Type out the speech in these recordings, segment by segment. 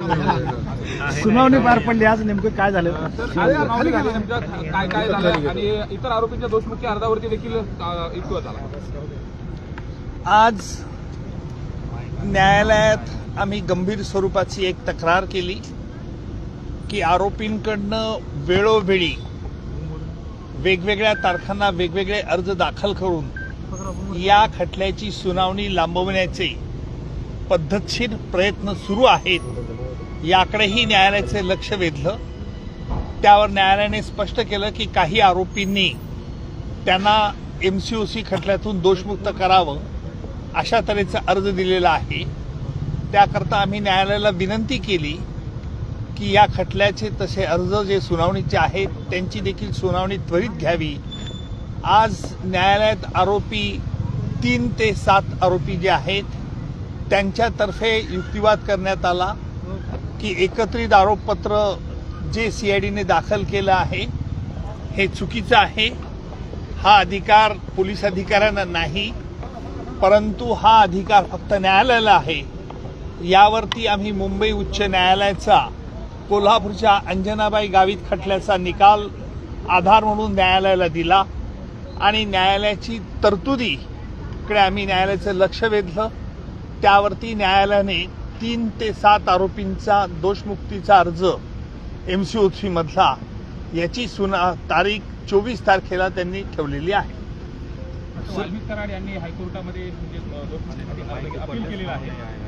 सुनावणी पार पडली. आज नेमकं काय झालं? काय सुनावणी झाली नेमकं काय काय झालं? आणि इतर आरोपींच्या दोषमुक्ती अर्जावरती देखील झाला आज न्यायालयात आम्ही गंभीर स्वरूपाची एक तक्रार केली की आरोपींकडनं वेळोवेळी वेगवेगळ्या तारखांना वेगवेगळे अर्ज दाखल करून या खटल्याची सुनावणी लांबवण्याचे पद्धतशीर प्रयत्न सुरू आहेत याकडेही न्यायालयाचे लक्ष वेधलं. त्यावर न्यायालयाने स्पष्ट केलं की काही आरोपींनी त्यांना एम सी यू सी खटल्यातून दोषमुक्त करावं अशा तऱ्हेचा अर्ज दिलेला आहे. त्याकरता आम्ही न्यायालयाला विनंती केली की या खटल्याचे तसे अर्ज जे सुनावणीचे आहेत त्यांची देखील सुनावणी त्वरित घ्यावी. आज न्यायालयात आरोपी तीन ते सात आरोपी जे आहेत त्यांच्यातर्फे युक्तिवाद करण्यात आला की एकत्रित आरोपपत्र जे सी आय डीने दाखल केलं आहे हे चुकीचं आहे. हा अधिकार पोलीस अधिकाऱ्यांना नाही परंतु हा अधिकार फक्त न्यायालयाला आहे. यावरती आम्ही मुंबई उच्च न्यायालयाचा कोल्हापूरच्या अंजनाबाई गावित खटल्याचा निकाल आधार म्हणून न्यायालयाला दिला. आणि न्यायालयाची तरतुदीकडे आम्ही न्यायालयाचं लक्ष वेधलं. त्यावरती न्यायालयाने तीन ते सात आरोपींचा दोषमुक्तीचा अर्ज एम सी ओ मधला याची सुना तारीख चोवीस तारखेला त्यांनी ठेवलेली म्हणजे, आहे.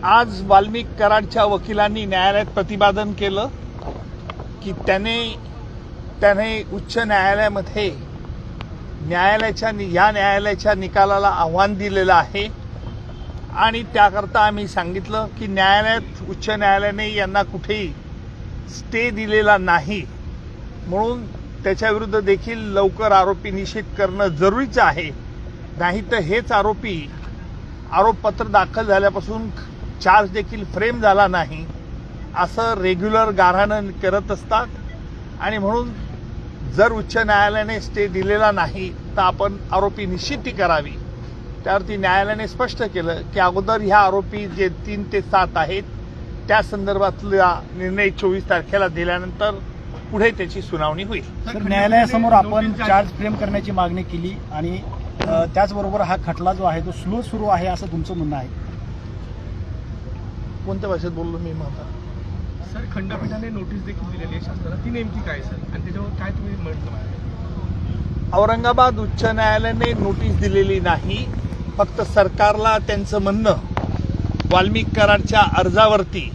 आज वाल्मिक कराडच्या वकिलांनी न्यायालयात प्रतिपादन केलं की त्याने त्याने उच्च न्यायालयामध्ये न्यायालयाच्या या न्यायालयाच्या निकालाला आव्हान दिलेलं आहे. आणि त्याकरता आम्ही सांगितलं की न्यायालयात उच्च न्यायालयाने यांना कुठेही स्टे दिलेला नाही. म्हणून त्याच्याविरुद्ध देखील लवकर आरोपी निश्चित करणं जरुरीचं आहे. नाही तर हेच आरोपी आरोपपत्र दाखल झाल्यापासून चार्ज देखील फ्रेम झाला नाही. असं रेग्युलर गाऱ्हाणं करत असतात. आणि म्हणून जर उच्च न्यायालयाने स्टे दिलेला नाही तर आपण आरोपी निश्चिती करावी. त्यावरती न्यायालयाने स्पष्ट केलं की अगोदर ह्या आरोपी जे तीन ते सात आहेत त्या संदर्भातला निर्णय चोवीस तारखेला दिल्यानंतर पुढे त्याची सुनावणी होईल. तर न्यायालयासमोर आपण चार्ज फ्रेम करण्याची मागणी केली आणि त्याचबरोबर हा खटला जो आहे तो स्लो सुरू आहे असं तुमचं म्हणणं आहे? कोणत्या भाषेत बोललो मी माझा सर खंडपीठाने नोटीस देखील दिलेली आहे शासनाला. ती नेमकी काय सर? आणि त्याच्यावर काय तुम्ही म्हटलं औरंगाबाद उच्च न्यायालयाने नोटीस दिलेली नाही. फक्त सरकारला त्यांचं म्हणणं वाल्मिक कराडच्या अर्जावरती